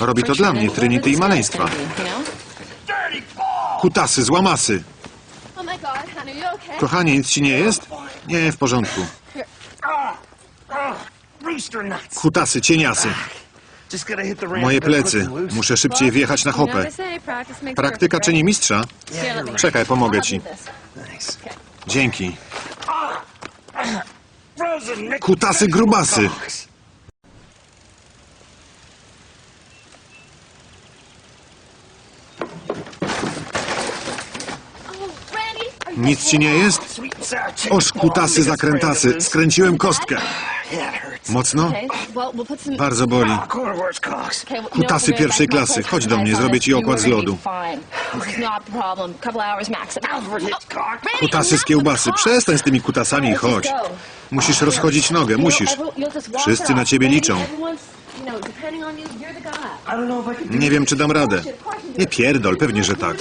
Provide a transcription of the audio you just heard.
Robi to dla mnie, Trinity i maleństwa. Kutasy, złamasy. Kochanie, nic ci nie jest? Nie, w porządku. Kutasy, cieniasy. Moje plecy. Muszę szybciej wjechać na hopę. Praktyka czyni mistrza? Czekaj, pomogę ci. Dzięki. Kutasy, grubasy. Nic ci nie jest? Oż kutasy, zakrętasy. Skręciłem kostkę. Mocno? Bardzo boli. Kutasy pierwszej klasy. Chodź do mnie, zrobię ci okład z lodu. Kutasy z kiełbasy. Przestań z tymi kutasami i chodź. Musisz rozchodzić nogę, musisz. Wszyscy na ciebie liczą. Nie wiem, czy dam radę. Nie pierdol, pewnie, że tak.